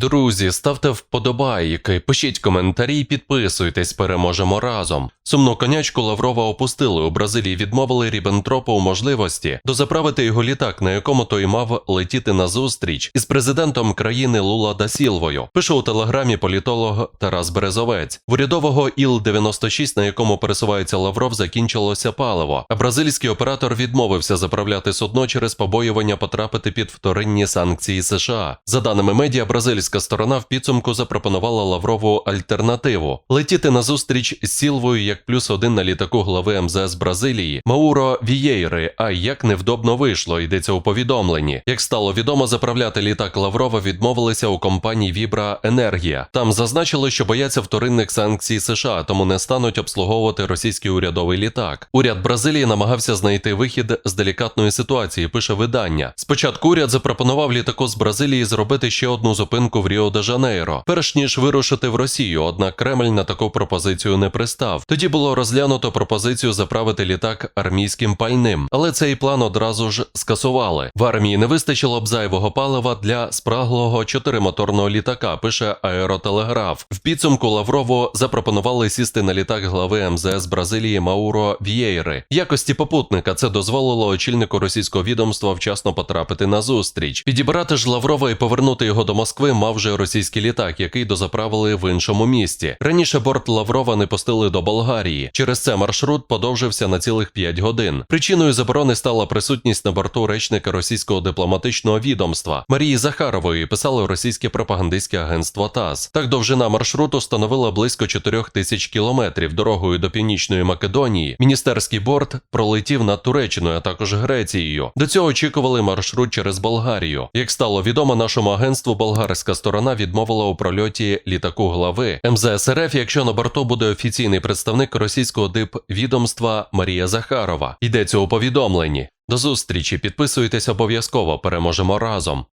Друзі, ставте вподобайки, пишіть коментарі, підписуйтесь, переможемо разом. Сумну конячку Лаврова опустили. У Бразилії відмовили Ріббентропу у можливості дозаправити його літак, на якому той мав летіти на зустріч із президентом країни Лула да Сілвою. Пише у телеграмі політолог Тарас Березовець. В урядового Іл-96, на якому пересувається Лавров, закінчилося паливо. А бразильський оператор відмовився заправляти судно через побоювання потрапити під вторинні санкції США. За даними медіа, бразильська сторона в підсумку запропонувала Лаврову альтернативу летіти на зустріч з Сілвою як плюс один на літаку глави МЗС Бразилії Мауро Вієйри. А як невдобно вийшло, йдеться у повідомленні. Як стало відомо, заправляти літак Лаврова відмовилися у компанії Вібра Енергія. Там зазначили, що бояться вторинних санкцій США, тому не стануть обслуговувати російський урядовий літак. Уряд Бразилії намагався знайти вихід з делікатної ситуації. Пише видання. Спочатку уряд запропонував літаку з Бразилії зробити ще одну зупинку в Ріо де Жанейро, перш ніж вирушити в Росію. Однак Кремль на таку пропозицію не пристав. Тоді було розглянуто пропозицію заправити літак армійським пальним, але цей план одразу ж скасували. В армії не вистачило б зайвого палива для спраглого чотиримоторного літака. Пише аеротелеграф. В підсумку Лаврову запропонували сісти на літак глави МЗС Бразилії Мауро В'єйри. Якості попутника це дозволило очільнику російського відомства вчасно потрапити на зустріч. Підібрати ж Лаврова і повернути його до Москви мав вже російський літак, який дозаправили в іншому місті. Раніше борт Лаврова не пустили до Болгарії. Через це маршрут подовжився на цілих 5 годин. Причиною заборони стала присутність на борту речника російського дипломатичного відомства Марії Захарової. Писало російське пропагандистське агентство ТАСС. Так довжина маршруту становила близько 4 тисяч кілометрів дорогою до Північної Македонії. Міністерський борт пролетів над Туреччиною, а також Грецією. До цього очікували маршрут через Болгарію. Як стало відомо, нашому агентству болгарська сторона відмовила у прольоті літаку глави МЗС РФ, якщо на борту буде офіційний представник російського дип відомства Марія Захарова. Йдеться у повідомленні. До зустрічі, підписуйтесь обов'язково, переможемо разом.